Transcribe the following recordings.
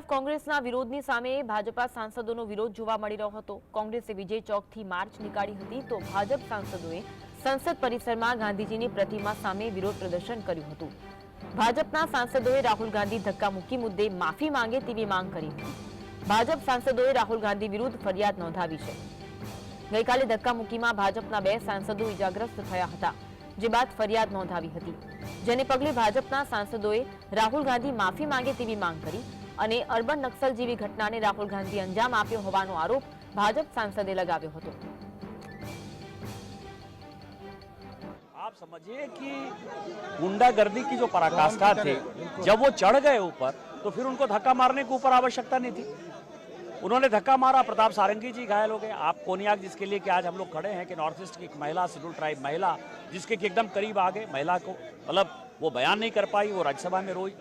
તરફ કોંગ્રેસના વિરોધની સામે ભાજપા સાંસદોનો વિરોધ જોવા મળી રહ્યો હતો. કોંગ્રેસે વિજય ચોકથી માર્ચ નીકાળી હતી તો ભાજપ સાંસદોએ સંસદ પરિસરમાં ગાંધીજીની પ્રતિમા સામે વિરોધ પ્રદર્શન કર્યું હતું. ભાજપના સાંસદોએ રાહુલ ગાંધી ધક્કામુક્કી મુદ્દે માફી માંગે તેવી માંગ કરી હતી. ભાજપ સાંસદોએ રાહુલ ગાંધી વિરુદ્ધ ફરિયાદ નોંધાવી છે. ગઈકાલે ધક્કામુક્કીમાં ભાજપના બે સાંસદો ઇજાગ્રસ્ત થયા હતા, જે બાદ ફરિયાદ નોંધાવી હતી. જેને પગલે ભાજપના સાંસદોએ રાહુલ ગાંધી માફી માંગે તેવી માંગ કરી અને અર્બન નક્સલ જેવી ઘટનાને રાહુલ ગાંધી અંજામ આપ્યો હોવાનો આરોપ ભાજપ સાંસદે લગાવ્યો હતો आप समझिए कि गुंडागर्दी की जो पराकाष्ठा थी जब वो चढ़ गए ऊपर तो फिर उनको धक्का मारने की ऊपर आवश्यकता नहीं थी उन्होंने धक्का मारा प्रताप सारंगी जी घायल हो गए आप कोनियाक जिसके लिए कि आज हम लोग खड़े हैं कि नॉर्थ ईस्ट की एक महिला शेड्यूल ट्राइब महिला जिसके कि एकदम करीब आ गए महिला को मतलब वो बयान नहीं कर पाई वो राज्यसभा में रोई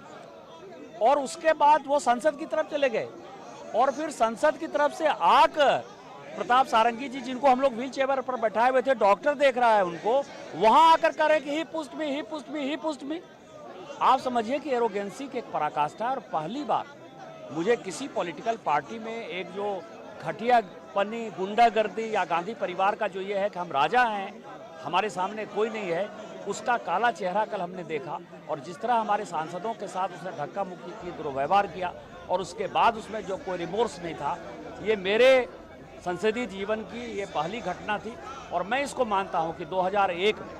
और उसके बाद वो संसद की तरफ़ चले गए। और फिर संसद की तरफ़ से आकर प्रताप सारंगी जी, जिनको हम लोग व्हील चेयर पर बैठाए हुए थे, डॉक्टर देख रहा है उनको, वहाँ आकर कह रहे कि ही पुस्ट में, ही पुस्ट में, ही पुस्ट में। आप समझिए कि एरोगेंसी की एक पराकाष्ठा और पहली बार मुझे किसी पॉलिटिकल पार्टी में एक जो घटिया पन्नी, गुंडागर्दी या गांधी परिवार का जो ये है कि हम राजा हैं, हमारे सामने कोई नहीं है उसका काला चेहरा कल हमने देखा और जिस तरह हमारे सांसदों के साथ उसने धक्का मुक्की की, दुर्व्यवहार किया और उसके बाद उसमें जो कोई रिमोर्स नहीं था, ये मेरे संसदीय जीवन की ये पहली घटना थी और मैं इसको मानता हूँ कि 2001 में